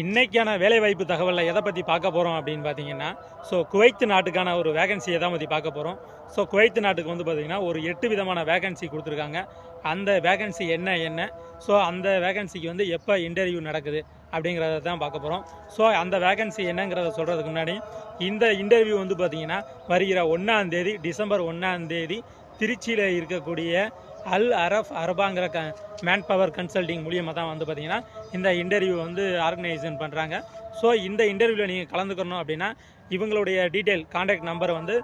இன்றைக்கான வேலைவாய்ப்பு தகவலில் எதை பற்றி பார்க்க போகிறோம் அப்படின்னு பார்த்தீங்கன்னா ஸோ குவைத்து நாட்டுக்கான ஒரு வேகன்சியை தான் பற்றி பார்க்க போகிறோம் ஸோ குவைத்து நாட்டுக்கு வந்து பார்த்தீங்கன்னா ஒரு எட்டு விதமான வேகன்சி கொடுத்துருக்காங்க. அந்த வேகன்சி என்ன என்ன? ஸோ அந்த வேகன்சிக்கு வந்து எப்போ இன்டர்வியூ நடக்குது அப்படிங்கிறத தான் பார்க்க போகிறோம் ஸோ அந்த வேகன்சி என்னங்கிறத சொல்கிறதுக்கு முன்னாடி இந்த இன்டர்வியூ வந்து பார்த்திங்கன்னா வருகிற ஒன்றாந்தேதி டிசம்பர் ஒன்றாந்தேதி திருச்சியில் இருக்கக்கூடிய அல் அரஃப் அரபாங்கிற க மேன் பவர் கன்சல்டிங் மூலியமாக தான் வந்து பார்த்தீங்கன்னா இந்த இன்டர்வியூ வந்து ஆர்கனைசேஷன் பண்ணுறாங்க ஸோ இந்த இன்டர்வியூவில் நீங்கள் கலந்துக்கணும் அப்படின்னா இவங்களுடைய டீட்டெயில் காண்டாக்ட் நம்பரை வந்து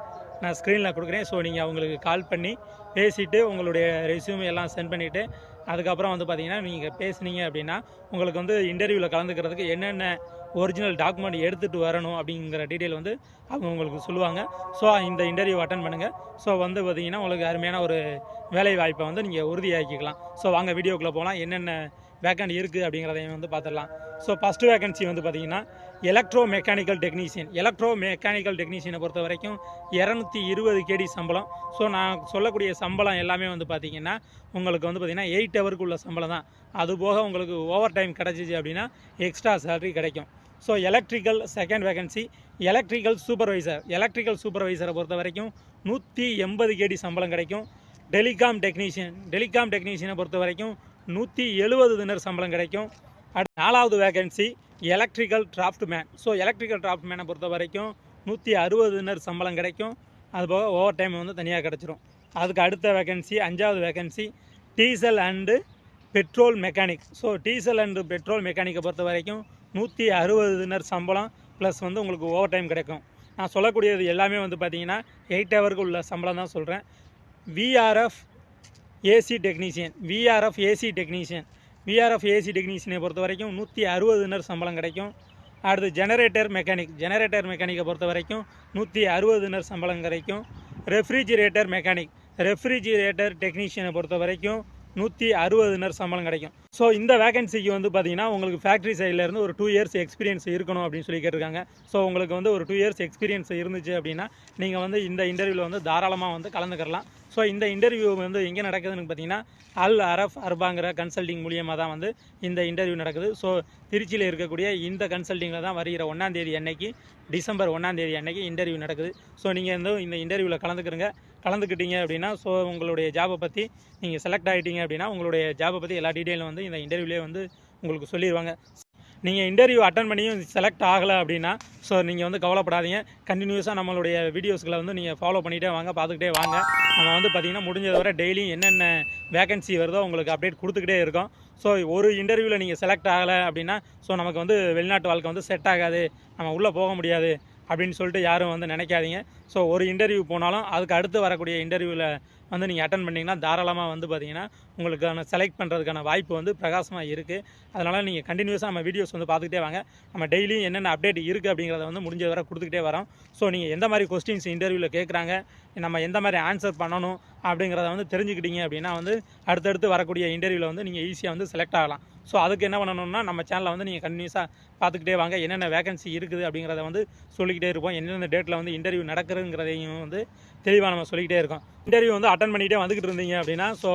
நான் ஸ்க்ரீனில் கொடுக்குறேன். ஸோ நீங்கள் அவங்களுக்கு கால் பண்ணி பேசிவிட்டு உங்களுடைய ரெசியூம் எல்லாம் சென்ட் பண்ணிவிட்டு அதுக்கப்புறம் வந்து பார்த்தீங்கன்னா நீங்கள் பேசுனீங்க அப்படின்னா உங்களுக்கு வந்து இன்டர்வியூவில் கலந்துக்கிறதுக்கு என்னென்ன ஒரிஜினல் டாக்குமெண்ட் எடுத்துகிட்டு வரணும் அப்படிங்கிற டீட்டெயில் வந்து அவங்க உங்களுக்கு சொல்லுவாங்க. ஸோ இந்த இன்டர்வியூ அட்டன் பண்ணுங்கள் ஸோ வந்து பார்த்திங்கன்னா உங்களுக்கு அருமையான ஒரு வேலை வாய்ப்பை வந்து நீங்கள் உறுதியாக்கிக்கலாம். ஸோ வாங்க வீடியோக்குள்ளே போகலாம் என்னென்ன வேக்கண்ட் இருக்குது அப்படிங்கிறதையும் வந்து பார்த்துடலாம். ஸோ ஃபஸ்ட்டு வேகன்சி வந்து பார்த்தீங்கன்னா electro mechanical technician electro mechanical டெக்னீஷியனை பொறுத்த வரைக்கும் இரநூத்தி இருபது கேடி சம்பளம். ஸோ நான் சொல்லக்கூடிய சம்பளம் எல்லாமே வந்து பார்த்தீங்கன்னா உங்களுக்கு வந்து பார்த்திங்கன்னா எயிட் ஹவருக்கு உள்ள சம்பளம் தான். அது போக உங்களுக்கு ஓவர் டைம் கிடச்சிச்சு அப்படின்னா எக்ஸ்ட்ரா சேலரி கிடைக்கும். So electrical second vacancy electrical supervisor electrical சூப்பர்வைசரை பொறுத்த வரைக்கும் நூற்றி எண்பது கேடி சம்பளம் கிடைக்கும். டெலிகாம் டெக்னீஷியன் டெலிகாம் டெக்னீஷியனை பொறுத்த வரைக்கும் நூற்றி எழுபது தினர் சம்பளம் கிடைக்கும். அடுத்து நாலாவது vacancy electrical draftsman so electrical draft மேனை பொறுத்த வரைக்கும் நூற்றி அறுபது தினர் சம்பளம் கிடைக்கும். அதுபோக ஓவர் டைம் வந்து தனியாக கிடச்சிரும். அதுக்கு அடுத்த வேகன்சி அஞ்சாவது vacancy diesel and petrol mechanic so diesel and petrol மெக்கானிக்கை பொறுத்த வரைக்கும் நூற்றி அறுபது தினர் சம்பளம் ப்ளஸ் வந்து உங்களுக்கு ஓவர் டைம் கிடைக்கும். நான் சொல்லக்கூடியது எல்லாமே வந்து பார்த்தீங்கன்னா எயிட் ஹவருக்கு உள்ள சம்பளம் தான் சொல்கிறேன் VRF AC technician VRF AC technician VRF AC டெக்னீஷியனை பொறுத்த வரைக்கும் நூற்றி அறுபதுனர் சம்பளம் கிடைக்கும். அடுத்து ஜெனரேட்டர் மெக்கானிக் ஜெனரேட்டர் மெக்கானிக்கை பொறுத்த வரைக்கும் நூற்றி அறுபதுனர் சம்பளம் கிடைக்கும். ரெஃப்ரிஜிரேட்டர் மெக்கானிக் ரெஃப்ரிஜிரேட்டர் டெக்னீஷியனை பொறுத்த வரைக்கும் நூற்றி அறுபது தினர் சம்பளம் கிடைக்கும். ஸோ இந்த வேகன்சிக்கு வந்து பார்த்தீங்கன்னா உங்களுக்கு ஃபேக்ட்ரி சைட்லேருந்து ஒரு டூ இயர்ஸ் எக்ஸ்பீரியன்ஸ் இருக்கணும் அப்படின்னு சொல்லி கேட்டிருக்காங்க. ஸோ உங்களுக்கு வந்து ஒரு டூ இயர்ஸ் எக்ஸ்பீரியன்ஸ் இருந்துச்சு அப்படின்னா நீங்கள் வந்து இந்த இன்டர்வியூவில் வந்து தாராளமாக வந்து கலந்துக்கிறலாம். ஸோ இந்த இன்டர்வியூ வந்து எங்கே நடக்குதுன்னு பார்த்தீங்கன்னா அல் அரஃப் அர்பாங்கிற கன்சல்டிங் மூலியமாக தான் வந்து இந்த இன்டர்வியூ நடக்குது. ஸோ திருச்சியில் இருக்கக்கூடிய இந்த கன்சல்டிங்கில் தான் வருகிற ஒன்றாந்தேதி அன்னைக்கு டிசம்பர் ஒன்றாந்தேதி அன்னைக்கு இன்டர்வியூ நடக்குது. ஸோ நீங்கள் வந்து இந்த இன்டர்வியூவில் கலந்துக்கிறங்க. கலந்துக்கிட்டீங்க அப்படின்னா ஸோ உங்களுடைய ஜாபை பற்றி நீங்கள் செலக்ட் ஆகிட்டீங்க அப்படின்னா உங்களுடைய ஜாபை பற்றி எல்லா டீட்டெயிலும் வந்து இந்த இன்டர்வியூலேயே வந்து உங்களுக்கு சொல்லிடுவாங்க நீங்கள் இன்டர்வியூ அட்டன் பண்ணியும் செலக்ட் ஆகலை அப்படின்னா ஸோ நீங்கள் வந்து கவலைப்படாதீங்க. கண்டினியூஸாக நம்மளுடைய வீடியோஸ்களை வந்து நீங்கள் ஃபாலோ பண்ணிகிட்டே வாங்க பார்த்துக்கிட்டே வாங்க. நம்ம வந்து பார்த்திங்கன்னா முடிஞ்சது வரை டெய்லியும் என்னென்ன வேகன்சி வருதோ உங்களுக்கு அப்டேட் கொடுத்துக்கிட்டே இருக்கோம். ஸோ ஒரு இன்டர்வியூவில் நீங்கள் செலக்ட் ஆகலை அப்படின்னா ஸோ நமக்கு வந்து வெளிநாட்டு வாழ்க்கை வந்து செட் ஆகாது. நம்ம உள்ளே போக முடியாது. அப்படின்னு சொல்லிட்டு யாரும் வந்து நினைக்காதீங்க. ஸோ ஒரு இன்டர்வியூ போனாலும் அதுக்கு அடுத்து வரக்கூடிய இன்டர்வியூவில் வந்து நீங்கள் அட்டன் பண்ணிங்கன்னா தாராளமாக வந்து பார்த்தீங்கன்னா உங்களுக்கான செலக்ட் பண்ணுறதுக்கான வாய்ப்பு வந்து பிரகாசமாக இருக்குது அதனால் நீங்கள் கண்டினியூஸாக நம்ம வீடியோஸ் வந்து பார்த்துக்கிட்டே வாங்க. நம்ம டெய்லியும் என்னென்ன அப்டேட் இருக்குது அப்படிங்கிறத வந்து முடிஞ்ச வரை கொடுத்துக்கிட்டே வரோம். ஸோ நீங்கள் எந்த மாதிரி கொஸ்டின்ஸ் இன்டர்வியூவில் கேட்குறாங்க நம்ம எந்த மாதிரி ஆன்சர் பண்ணணும் அப்படிங்கிறத வந்து தெரிஞ்சுக்கிட்டீங்க அப்படின்னா வந்து அடுத்தடுத்து வரக்கூடிய இன்டர்வியூவில் வந்து நீங்கள் ஈஸியாக வந்து செலக்ட் ஆகலாம். ஸோ அதுக்கு என்ன பண்ணணும்னா நம்ம சேனலை வந்து நீங்கள் கண்டினியூஸாக பார்த்துக்கிட்டே வாங்க. என்னென்ன வேகன்சி இருக்குது அப்படிங்கிறத வந்து சொல்லிக்கிட்டே இருப்போம். என்னென்ன டேட்டில் வந்து இன்டர்வியூ நடக்குதுங்கிறதையும் வந்து தெளிவாக நம்ம சொல்லிக்கிட்டே இருக்கோம். இன்டர்வியூ வந்து அட்டன் பண்ணிகிட்டே வந்துக்கிட்டு இருந்தீங்க அப்படின்னா ஸோ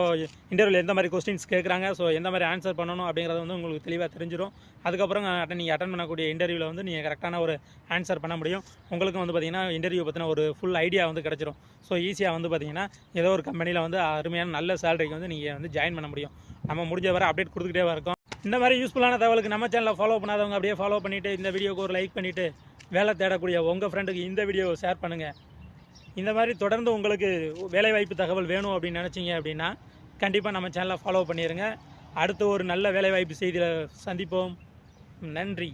இன்டர்வியூவில் எந்த மாதிரி கொஸ்டின்ஸ் கேட்குறாங்க ஸோ எந்த மாதிரி ஆன்சர் பண்ணணும் அப்படிங்கிறது வந்து உங்களுக்கு தெளிவாக தெரிஞ்சிடும் அதுக்கப்புறம் அட்டன் நீங்கள் அட்டன் பண்ணக்கூடிய இன்டர்வியூவில் வந்து நீங்கள் கரெக்டான ஒரு ஆன்சர் பண்ண முடியும். உங்களுக்கும் வந்து பார்த்தீங்கன்னா இன்டர்வியூ பற்றின ஒரு ஃபுல் ஐடியா வந்து கிடச்சிரும். ஸோ ஈஸியாக வந்து பார்த்தீங்கன்னா ஏதோ ஒரு கம்பெனியில் வந்து அருமையான நல்ல சேலரிக்கு வந்து நீங்கள் வந்து ஜாயின் பண்ண முடியும். நம்ம முடிஞ்ச வரை அப்டேட் கொடுத்துக்கிட்டே இருக்கோம். இந்த மாதிரி யூஸ்ஃபுல்லான தகவலுக்கு நம்ம சேனலை ஃபாலோ பண்ணாதவங்க அப்படியே ஃபாலோ பண்ணிவிட்டு இந்த வீடியோக்கு ஒரு லைக் பண்ணிவிட்டு வேலை தேடக்கூடிய உங்கள் ஃப்ரெண்டுக்கு இந்த வீடியோவை ஷேர் பண்ணுங்கள் இந்த மாதிரி தொடர்ந்து உங்களுக்கு வேலைவாய்ப்பு தகவல் வேணும் அப்படின்னு நினச்சிங்க அப்படின்னா கண்டிப்பாக நம்ம சேனலை ஃபாலோ பண்ணிடுங்க அடுத்து ஒரு நல்ல வேலைவாய்ப்பு செய்தியில் சந்திப்போம். நன்றி.